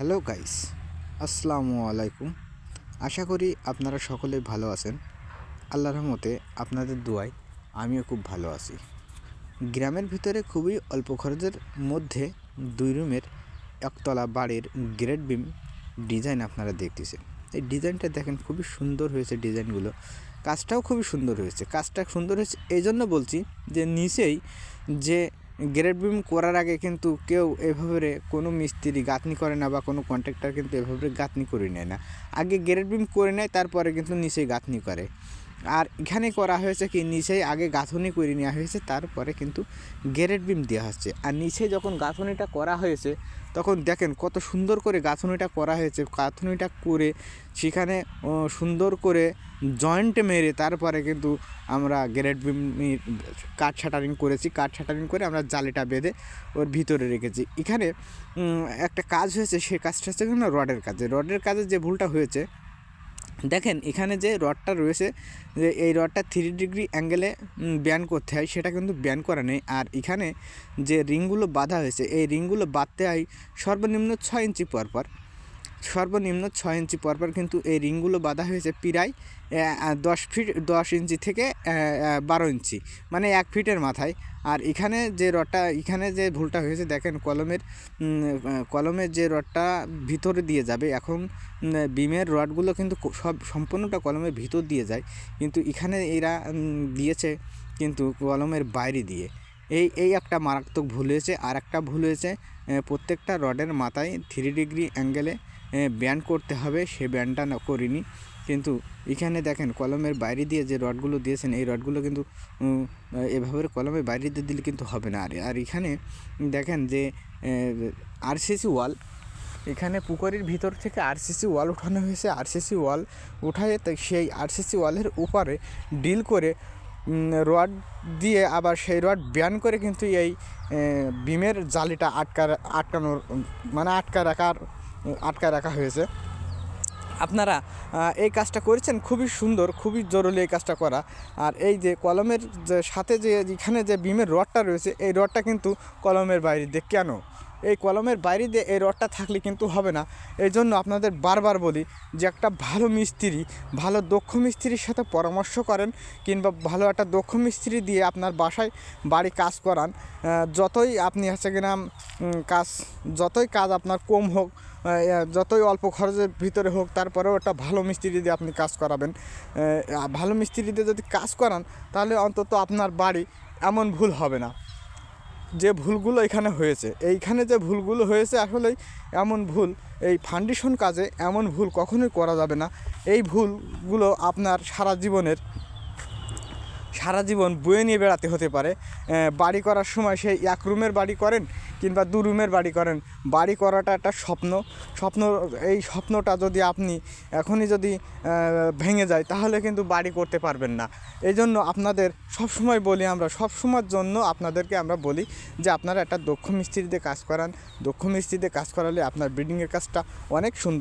Hello guys, আসসালামু আলাইকুম। আশা করি আপনারা সকলে ভালো আছেন। আল্লাহর রহমতে আপনাদের দোয়ায় আমিও খুব ভালো আছি। গ্রামের ভিতরে খুবই অল্প খরচের মধ্যে দুই রুমের একতলা বাড়ির গ্রেড বিম ডিজাইন আপনারা দেখতেছেন। এই ডিজাইনটা দেখেন খুবই সুন্দর হয়েছে ডিজাইনগুলো। কাজটাও খুবই সুন্দর হয়েছে। কাজটা সুন্দর হয়েছে এই জন্য বলছি যে নিচেই যে গ্রেড বিম করার আগে কিন্তু কেউ এভাবে কোনো মিস্ত্রি গাঁথনি করে না বা কোনো কন্ট্রাক্টর কিন্তু এভাবে গাঁথনি করে নেয় না। আগে গ্রেড বিম করে নেয়, তারপরে কিন্তু নিচে গাঁথনি করে। আর এখানে করা হয়েছে কি, নিচেই আগে গাঁথনি করে নেওয়া হয়েছে, তারপরে কিন্তু গ্রেড বিম দেওয়া হচ্ছে। আর নিচে যখন গাঁথনিটা করা হয়েছে, তখন দেখেন কত সুন্দর করে গাঁথনিটা করা হয়েছে। গাঁথনিটা করে সেখানে সুন্দর করে জয়েন্ট মেরে তারপরে কিন্তু আমরা গ্রেড বিম কাঠ শাটারিং করেছি। কাঠ শাটারিং করে আমরা জালিটা বেঁধে ওর ভিতরে রেখেছি। এখানে একটা কাজ হয়েছে, সে কাজটা হচ্ছে না, রডের কাজে। রডের কাজে যে ভুলটা হয়েছে দেখেন, এখানে যে রডটা রয়েছে, যে এই রডটা থ্রি ডিগ্রি অ্যাঙ্গেলে ব্যান করতে হয়, সেটা কিন্তু ব্যান করা নেই। আর এখানে যে রিংগুলো বাঁধা হয়েছে, এই রিংগুলো বাঁধতে হয় সর্বনিম্ন ছয় ইঞ্চি পরপর সর্বনিম্ন ছয় ইঞ্চি পরপর কিন্তু এই রিংগুলো বাঁধা হয়েছে প্রায় দশ ফিট, দশ ইঞ্চি থেকে বারো ইঞ্চি মানে এক ফিটের মাথায়। আর এখানে যে রডটা, এখানে যে ভুলটা হয়েছে, দেখেন কলমের কলমের যে রডটা ভিতরে দিয়ে যাবে, এখন বিমের রডগুলো কিন্তু সব সম্পূর্ণটা কলমের ভিতর দিয়ে যায়, কিন্তু এখানে এরা দিয়েছে কিন্তু কলমের বাইরে দিয়ে। এই এই একটা মারাত্মক ভুল হয়েছে আর একটা ভুল হয়েছে প্রত্যেকটা রডের মাথায় থ্রি ডিগ্রি অ্যাঙ্গেলে ব্যান্ড করতে হবে, সে ব্যান্ডটা না করিনি। কিন্তু এখানে দেখেন, কলমের বাইরে দিয়ে যে রডগুলো দিয়েছেন, এই রডগুলো কিন্তু এভাবে কলমের বাইরে দিয়ে দিলে কিন্তু হবে না। আর আর এখানে দেখেন যে আরসিসি ওয়াল এখানে পুকুরের ভিতর থেকে আরসিসি ওয়াল উঠানো হয়েছে। আরসিসি ওয়াল উঠায় সেই আরসিসি ওয়ালের উপরে ডিল করে রড দিয়ে আবার সেই রড ব্যান করে কিন্তু এই বিমের জালিটা আটকা আটকানোর মানে আটকা রাখার আটকা রাখা হয়েছে। আপনারা এই কাজটা করেছেন, খুবই সুন্দর, খুবই জরুরি এই কাজটা করা। আর এই যে কলমের যে সাথে যে এখানে যে বিমের রডটা রয়েছে, এই রডটা কিন্তু কলমের বাইরে। দিয়ে কেন? এই কলমের বাইরে দিয়ে এই রডটা থাকলে কিন্তু হবে না। এই জন্য আপনাদের বারবার বলি যে একটা ভালো মিস্ত্রি, ভালো দক্ষ মিস্ত্রির সাথে পরামর্শ করেন কিংবা ভালো একটা দক্ষ মিস্ত্রি দিয়ে আপনার বাসায় বাড়ি কাজ করান। যতই আপনি হচ্ছে কিনা কাজ, যতই কাজ আপনার কম হোক যতই অল্প খরচের ভিতরে হোক, তারপরেও একটা ভালো মিস্ত্রি দিয়ে আপনি কাজ করাবেন। ভালো মিস্ত্রি দিয়ে যদি কাজ করান, তাহলে অন্তত আপনার বাড়ি এমন ভুল হবে না। যে ভুলগুলো এখানে হয়েছে। এইখানে যে ভুলগুলো হয়েছে আসলেই এমন ভুল, এই ফাউন্ডেশন কাজে এমন ভুল কখনোই করা যাবে না। এই ভুলগুলো আপনার সারা জীবনের, সারা জীবন বয়ে নিয়ে বেড়াতে হতে পারে। বাড়ি করার সময় সেই এক রুমের বাড়ি করেন কিংবা দু রুমের বাড়ি করেন, বাড়ি করাটা একটা স্বপ্ন। স্বপ্ন, এই স্বপ্নটা যদি আপনি এখনই যদি ভেঙে যায়, তাহলে কিন্তু বাড়ি করতে পারবেন না। এই জন্য আপনাদের সবসময় বলি আমরা, সবসময়ের জন্য আপনাদেরকে আমরা বলি যে আপনারা একটা দক্ষ মিস্ত্রিতে কাজ করান। দক্ষ মিস্ত্রিতে কাজ করালে আপনার বিল্ডিংয়ের কাজটা অনেক সুন্দর